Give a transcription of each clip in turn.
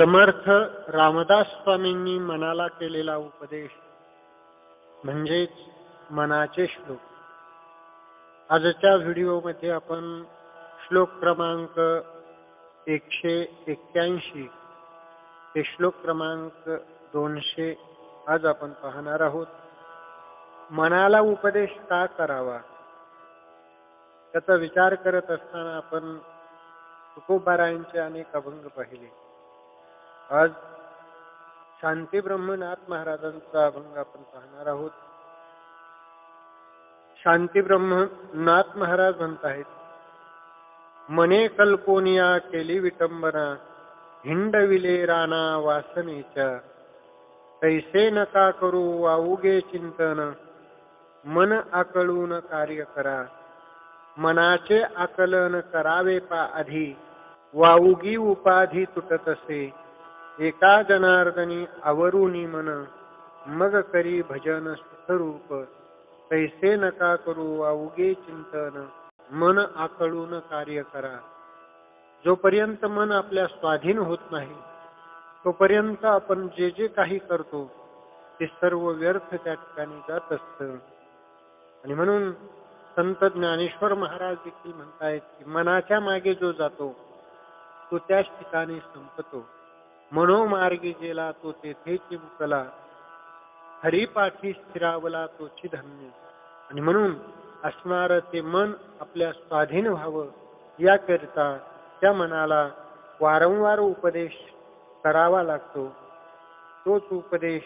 समर्थ रामदास स्वामींनी मनाला केलेला उपदेश म्हणजेच मनाचे श्लोक. आजच्या व्हिडिओमध्ये आपण श्लोक क्रमांक एकशे एक्क्याऐंशी ते श्लोक क्रमांक दोनशे आज आपण पाहणार आहोत. मनाला उपदेश का करावा? त्याचा विचार करत असताना आपण तुकोबारायांचे अनेक अभंग पाहिले. आज शांती ब्रह्मनाथ महाराजांचा अभंग आपण पाहणार आहोत. शांती ब्रह्मनाथ महाराज म्हणत आहेत मने कल्पोनिया केली विटंबना हिंडविले राणा वासनेच्या तैसे नका करू वाऊगे चिंतन मन आकळून कार्य करा. मनाचे आकलन करावे पा आधी वाऊगी उपाधी तुटत असे. एका जनार्दनी आवरुनी मन मग करी भजन सुखरूप पैसे नका करू वाऊगे चिंतन मन आकळून कार्य करा. जोपर्यंत मन आपल्या स्वाधीन होत नाही तोपर्यंत आपण जे जे काही करतो ते सर्व व्यर्थ त्या ठिकाणी जात असत. आणि म्हणून संत ज्ञानेश्वर महाराज देखील म्हणतायत की मनाच्या मागे जो जातो तो त्याच ठिकाणी संपतो. मनोमार्गी गेला तो तेथे चिंतला हरिपाठी स्थिरावला तोची धन्य आणि म्हणून असणार ते मन आपल्या स्वाधीन व्हावं. याकरिता त्या मनाला वारंवार उपदेश करावा लागतो. तोच उपदेश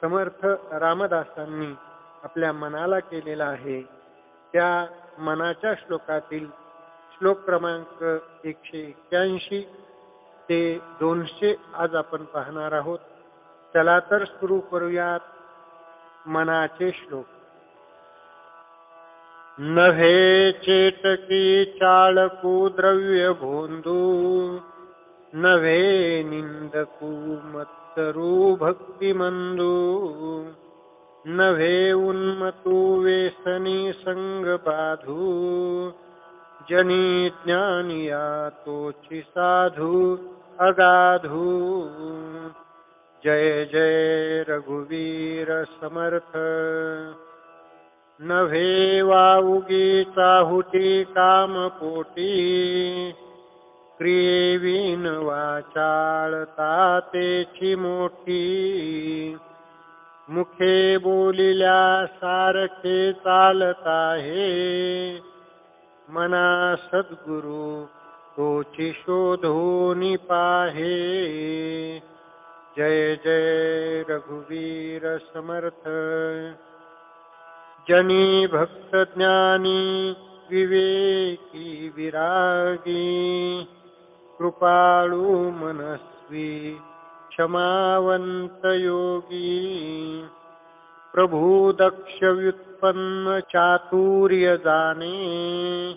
समर्थ रामदासांनी आपल्या मनाला केलेला आहे. त्या मनाच्या श्लोकातील श्लोक क्रमांक एकशे एक्क्याऐंशी ते दोनशे आज आपण पाहणार आहोत. चला तर सुरू करूयात मनाचे श्लोक. नव्हे चेटकी चाळकू द्रव्य भोंदू नव्हे निंदकू मत्सरू भक्तिमंदू नव्हे उन्मतू वेसनी संग बाधू जनी ज्ञानिया तोची साधू अगाधू। जय जय रघुवीर समर्थ। नव्हे वाऊगी चाहुटी कामपोटी क्रियेवीन वाचाळता तेची मोठी। मुखे बोलिल्या सारखे चालत आहे मना सद्गुरु तोची शोधोनी पाहे जय जय रघुवीर समर्थ। जनी भक्त ज्ञानी विवेकी विरागी कृपाळू मनस्वी क्षमावंत योगी। प्रभू दक्ष व्युत्पन्न चातुर्य जाणे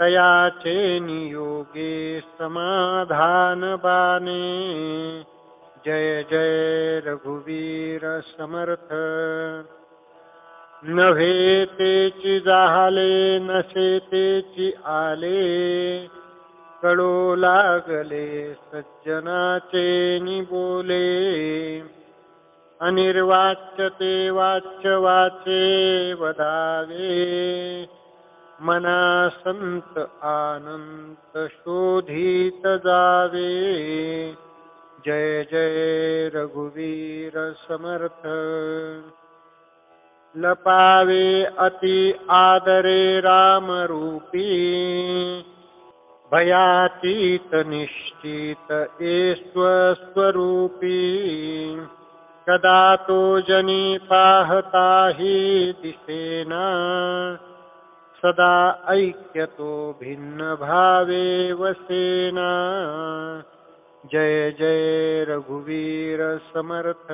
तयाचे नियोगे समाधान बाने। जय जय रघुवीर समर्थ। नव्हे तेची जाहले नसे तेची आले। कडो लागले सज्जनाचे निबोले। अनिर्वाच्य ते वाच्य वाचे वदावे मना संत आनंद शोधित जावे। जय जय रघुवीर समर्थ। लपावे अति आदरे राम रूपी भयातीत निश्चित ए स्वस्वरूपी कदा तो जनी पाहताही दिसेना? सदा ऐक्यतो भिन्न भावे वसेना। जय जय रघुवीर समर्थ।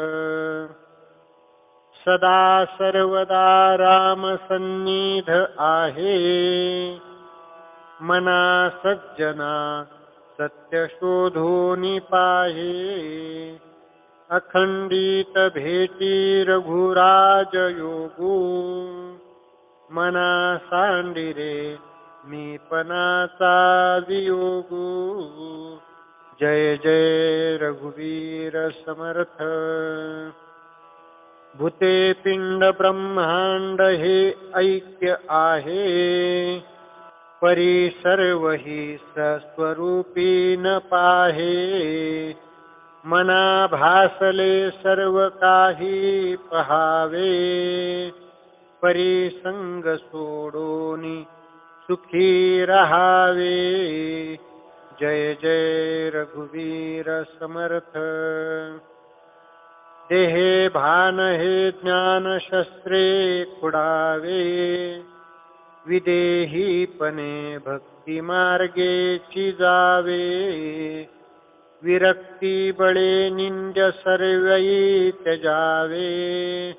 सदा सर्वदा राम सन्निध आहे। मना सज्जना सत्य शोधोनी पाहे अखंडित भेटी रघुराज योगू मना सांडिरे मी पणाचा वियोगू जय जय रघुवीर समर्थ। भूते पिंड ब्रह्मांड हे ऐक्य आहे। परी सर्व ही सस्वरूपी न पाहे। मना भासले सर्व काही पहावे. परिसंग सोडोनी सुखी रहावे. जय जय रघुवीर समर्थ. देहे भान हे ज्ञान शस्त्रे विदेहीपणे भक्तिमार्गेची जावे. विरक्ती बळे निंद सर्वयी त्यजावे.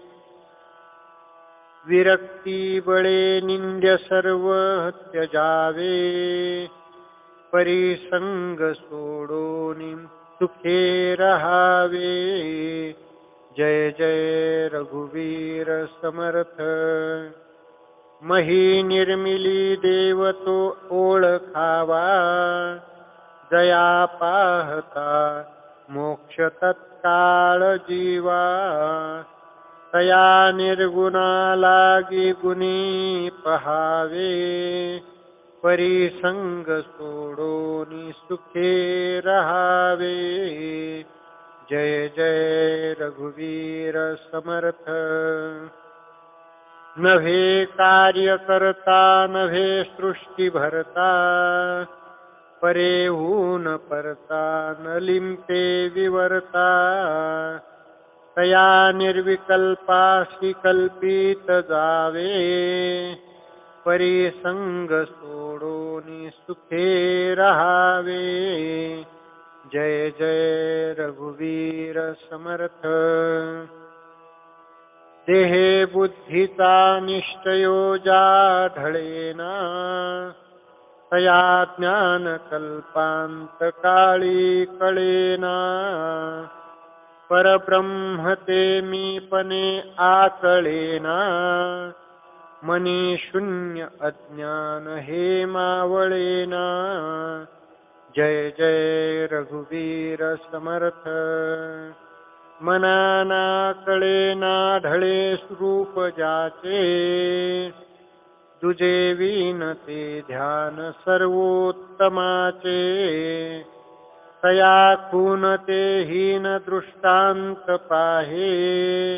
विरक्ती बळे निंद सर्व त्यजावे. परिसंग सोडोनी सुखे रहावे. जय जय रघुवीर समर्थ. मही निर्मिली देवतो ओळखावा. दया पाहता मोक्ष तत्काळ जीवा. तया निर्गुणा लागी गुणी पहावे परिसंग सोडोनी सुखे रहावे. जय जय रघुवीर समर्थ. नव्हे कार्य करता नव्हे सृष्टी भरता परेहून परता न लिंपे विवरता तया निर्विकल्पाशी कल्पित जावे. परिसंग सोडोनी सुखे रहावे. जय जय रघुवीर समर्थ. देहे बुद्धीचा निश्चयो जाढळेना तया ज्ञान कल्पांत काळी कळेना। परब्रह्म ते मीपणे आकळेना। मनी शून्य अज्ञान हे मावळेना जय जय रघुवीर समर्थ। मनाना कळेना ढळे स्वरूप जाचे। तुझे विनते ध्यान सर्वोत्तमाचे. तया खून ते हीन दृष्टांत पाहे.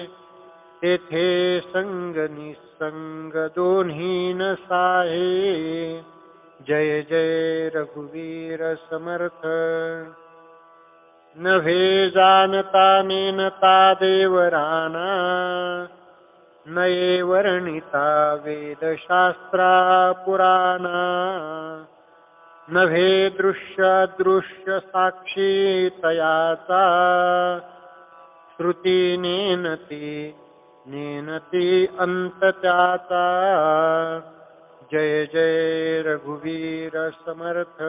तेथे संग निसंग दोन्ही न साहे. जय जय रघुवीर समर्थ. नभे जानता नेनता देवराना. नये वर्णिता वेदशास्त्रा पुराणा। नभे दृश्य दृश्य साक्षी तयाचा। श्रुती नेनती नेनती अंत त्याचा। जय जय रघुवीर समर्थ।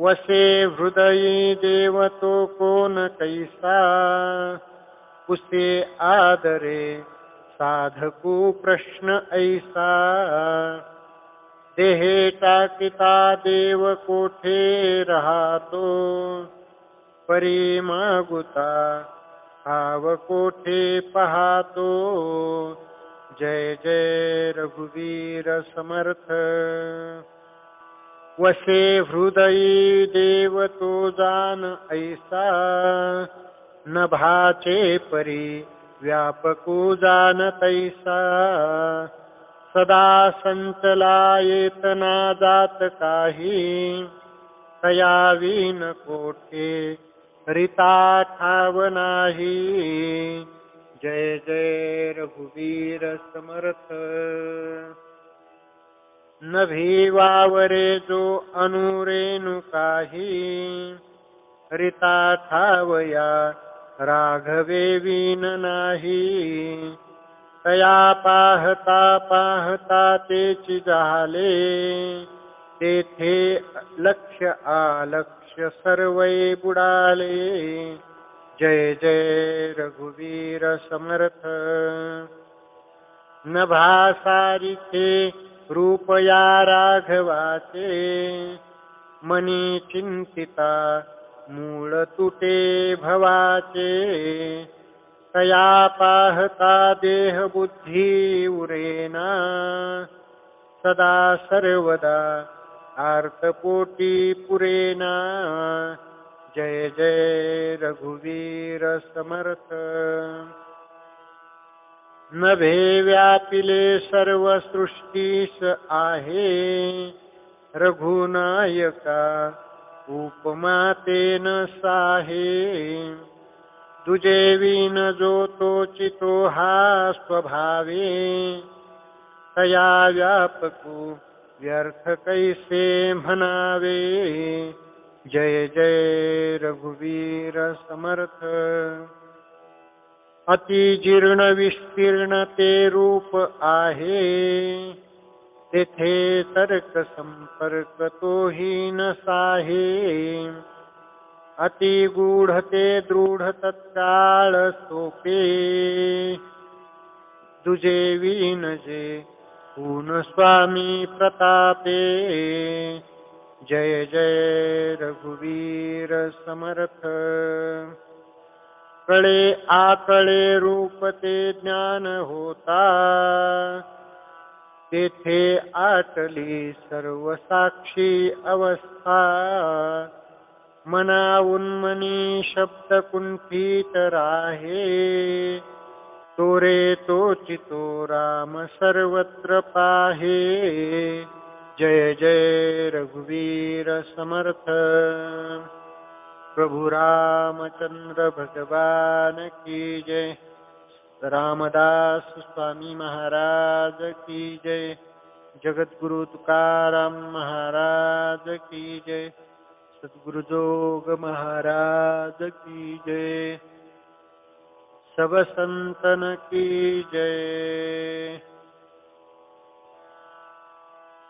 वसे हृदयी देवतो कोन कोण कैसा? पुसे आदरे। साधकू प्रश्न ऐसा। देहे टाकिता देव कोठे राहतो? परी मागुता हाव कोठे पाहतो? जय जय रघुवीर समर्थ। वसे हृदयी देव तो जान ऐसा। नभाचे परी व्यापकू जान तैसा सदा संचला येतना जात काही। तया कोठे? रिता ठाव नाही। जय जय रघुवीर समर्थ। नभी वावरे जो अनुरेणु काही। रिता ठावया राघवे विन नाही. तया पाहता पाहता तेची झाले तेथे लक्ष आलक्ष सर्वै बुडाले. जय जय रघुवीर समर्थ. नभासारिथे रूपया राघवाचे. मनी चिंतिता मूळ तुटे भवाचे तया पाहता देह बुद्धी उरेना. सदा सर्वदा आर्तपोटी पुरेना. जय जय रघुवीर समर्थ. नभे व्यापिले सर्व सृष्टीस आहे रघुनायका उपमातेन साहे। तुजेवीन विन जो हा स्वभावे। तया व्यापकू व्यर्थ कैसे म्हणावे। जय जय रघुवीर समर्थ। अति जीर्ण विस्तीर्ण ते रूप आहे। तेथे तर्क संपर्क तोहीन साहे. अति गूढ ते दृढ तत्काळ सोपे. तुझे विन जे पून स्वामी प्रतापे. जय जय रघुवीर समर्थ. कळे आकळे रूप ते ज्ञान होता. तेथे आटली सर्व साक्षी अवस्था. मनाऊन मनी शब्द कुंठित राहे. तोरे तोचितो राम सर्वत्र पाहे. जय जय रघुवीर समर्थ. प्रभु रामचंद्र भगवान की जय. रामदास स्वामी महाराज की जय। जगद्गुरु तुकाराम महाराज की जय। सद्गुरु जोग महाराज की जय। सब संतन की जय।